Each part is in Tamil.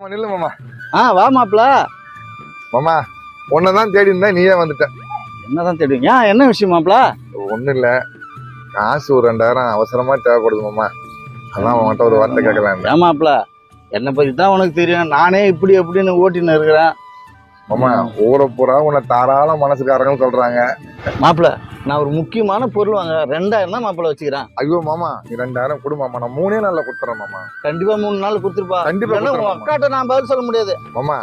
நில்லு மாமா. ஆ வா மாப்ள மாமா உன்னதான் தேடி இருந்தா நீயே வந்துட்ட. என்னதான் தேடுவீங்க? ஏன் என்ன விஷயம் மாப்ள ஒண்ணும் இல்ல. காசு ஒரு ரெண்டாயிரம் அவசரமா தேவைப்படுது மாமா. அதான் உன்கிட்ட ஒரு வார்த்தை கேட்கலாம் ஏன் என்னை பத்தி தான் உனக்கு தெரியும். நானே இப்படி எப்படின்னு ஓட்டின்னு இருக்கிறேன். மாமா ஊரை பூரா உன்னை தாராள மனசுக்காரங்க சொல்றாங்க. மாப்ள நான் ஒரு முக்கியமான பொருள் வாங்க ரெண்டாயிரம் தான் வச்சுக்கிறேன். ஐயோ மாமா நீ ரெண்டாயிரம் கொடு மாமா. நான் மூணே நாள்ல கொடுத்துறேன் மாமா. கண்டிப்பா மூணு நாள் கொடுத்துருப்பா. கண்டிப்பா மாமா. அக்காட்ட நான் பதில் சொல்ல முடியாது. மாமா.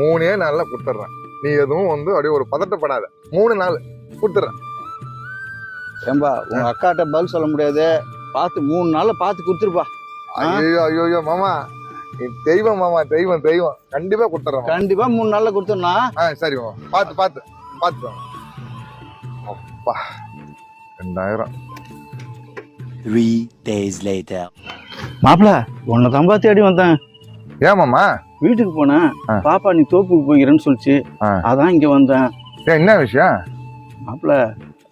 மூணே நாள்ல கொடுத்துட்றேன் நீ எதுவும் வந்து அப்படியே ஒரு பதட்டப்படாத. மூணு நாள் கொடுத்துட்றேன் ஏம்பா உங்க அக்காட்ட பதில் சொல்ல முடியாது. பார்த்து மூணு நாள்ல பார்த்து கொடுத்துருப்பா? ஐயோ ஐயோ மாமா. தெய்வம் மாமா தெய்வம் தெய்வம். கண்டிப்பா கொடுத்துட்றேன் மாமா. கண்டிப்பா மூணு நாள்ல கொடுத்துருனா ஆ சரி மாமா. பார்த்து பார்த்து பார்த்து. அப்பா ரெண்டாயிரம். Three days later. மாப்பிள உன்னை தம்பா தேடி வந்தேன். ஏன் மாமா? வீட்டுக்கு போனேன். பாப்பா நீ தோப்புக்கு போகிறேன்னு சொல்லிச்சு. அதான் இங்க வந்தேன். ஏன் என்ன விஷயம்? மாப்பிள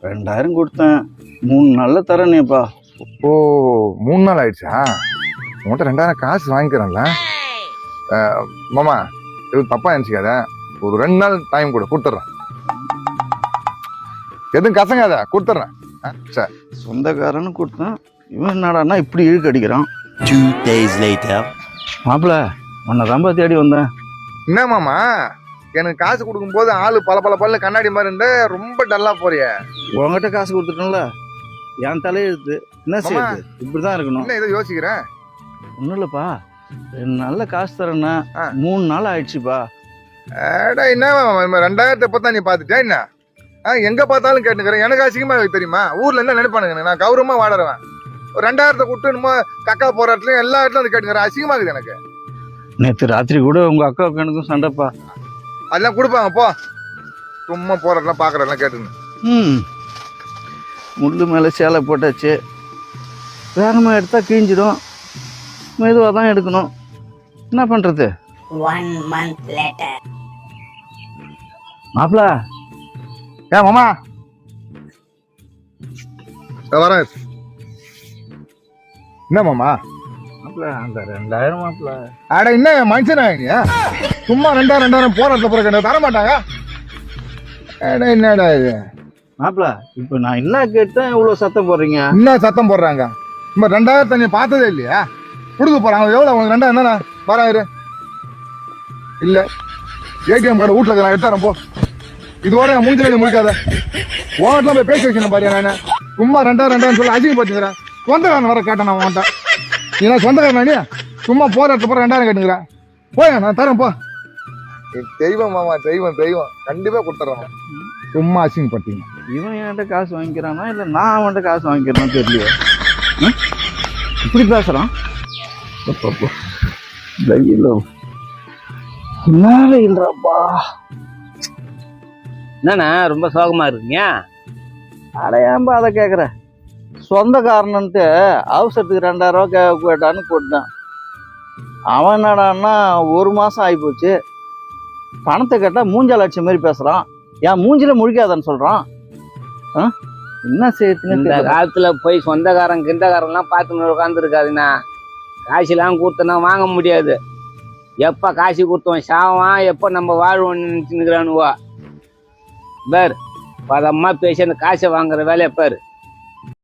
ரெண்டாயிரம் கொடுத்தேன். மூணு நாள்ல தரேனேப்பா. ஓ மூணு நாள் ஆயிடுச்சா? உன்கிட்ட ரெண்டாயிரம் காசு வாங்கிக்கிறேன்ல. மாமா இது தப்பா நினச்சிக்காத. ஒரு ரெண்டு நாள் டைம் கொடு கொடுத்துட்றேன். எதுவும் கசங்காத கொடுத்துட்றேன். சரி. சொந்தக்காரன்னு கொடுத்தேன். இவன் என்னடான்னா இப்படி இழுக்கு அடிக்கிறான். Two days later. மாப்பிள உன்னை தம்பா தேடி வந்தேன். என்ன மாமா? எனக்கு காசு கொடுக்கும்போது ஆளு பல பல பல்ல கண்ணாடி மாதிரி இருந்தா ரொம்ப டல்லா போறிய. உன்கிட்ட காசு கொடுத்துட்டோம்ல என் தலையெழுத்து என்ன. செய்யுது? இப்படிதான் இருக்கணும். என்ன இதை யோசிக்கிறேன்? ஒன்றும் இல்லைப்பா. நாள்ல காசு ஆ. மூணு நாள் ஆயிடுச்சுப்பா. ஏடா என்ன ரெண்டாயிரத்தை பத்தா நீ பார்த்துட்டியா என்ன? ஆ, எங்க பார்த்தாலும் கேட்டுக்கிறேன். எனக்கு அசிங்கமா இருக்கு தெரியுமா? ஊர்ல என்ன நினைப்பானுங்க. நான் கௌரவமா வாடுறவன். ஒரு ரெண்டாயிரத்தை கூட்டு என்னமோ கக்கா போற இடத்துலயும் எல்லா இடத்துலயும் வந்து கேட்டுக்கிறேன். அசிங்கமா இருக்குது எனக்கு. நேற்று ராத்திரி கூட உங்க அக்காவுக்கு எனக்கும் சண்டைப்பா. அதெல்லாம் கொடுப்பாங்க போ. சும்மா போறதெல்லாம் பாக்குறதெல்லாம் கேட்டுங்க ம். முள்ளு மேலே சேலை போட்டாச்சு. வேகமாக எடுத்தா கிழிஞ்சிடும். மெதுவாக தான் எடுக்கணும். என்ன பண்ணுறது One month later. மாப்பிள ஏன் மாமா. வரேன் என்ன மாமா? மாப்பிள அந்த ரெண்டாயிரம் மாப்பிள அட என்ன மனுஷனா நீ சும்மா ரெண்டாயிரம் ரெண்டாயிரம் போற இடத்துல பிறகு தர மாட்டாங்க அட என்னடா இது? மாப்பிள இப்போ நான் என்ன கேட்டேன் இவ்வளோ சத்தம் போடுறீங்க? என்ன சத்தம் போடுறாங்க? நம்ம ரெண்டாயிரத்தை நீ பார்த்ததே இல்லையா? கொடுக்க போறாங்க எவ்வளோ உங்களுக்கு ரெண்டாயிரம் தானே? வராயிரு இல்ல. ஏடிஎம் கார்டு வீட்டில் நான் எடுத்தாரன் போ. இதோட என் மூஞ்சில முடிக்காத உன்கிட்ட போய் பேசி வைக்கணும் பாரு நான். சும்மா ரெண்டாயிரம் ரெண்டாயிரம் சொல்லி அதிகம் பார்த்துக்கிறேன் சொந்தக்காரன் வர கேட்டேன் நான் உன்கிட்ட நீ நான் சொந்தக்காரன் நீ? சும்மா போற இடத்துல போற ரெண்டாயிரம் கேட்டுக்கிறேன். போய் நான் தரேன் போ. தெய்வம் மாமா தெய்வம் தெய்வம். கண்டிப்பா கொடுத்துறேன் சும்மா அசிங்கப்பட்டீங்க இவன் என்கிட்ட காசு வாங்கிக்கிறானா? இல்லை நான் அவன்கிட்ட காசு வாங்கிக்கிறேன்னு தெரியலையே. ம்? இப்படி பேசுகிறான் வெயில் மேலே இல்லைப்பா என்னண்ணா ரொம்ப சோகமா இருக்கீங்க? அட ஏன்பா அதை கேட்குற சொந்தக்காரன்ட்டு அவசரத்துக்கு ரெண்டாயிரம் ரூபா கே கேட்டான்னு போட்டேன் அவன் என்னடான்னா ஒரு மாதம் ஆகிப்போச்சு பணத்தை கேட்டால் மூஞ்சால் அடிச்ச மாதிரி பேசுகிறான் என் மூஞ்சில முழிக்காதன்னு சொல்கிறான் ஆ? என்ன இந்த செய்யுதுன்னு காலத்துல போய் சொந்தக்காரன் கிந்தக்காரன்லாம் பார்த்துன்னு உட்காந்துருக்காதுண்ணா காசுலாம் கொடுத்தனா வாங்க முடியாது. எப்போ காசு கொடுத்தோம்? சாவான் எப்போ நம்ம வாழ்வோம்னு நினச்சினுக்கிறானுவா பேர் பதமாக பேசி அந்த காசை வாங்குற வேலையை பாரு.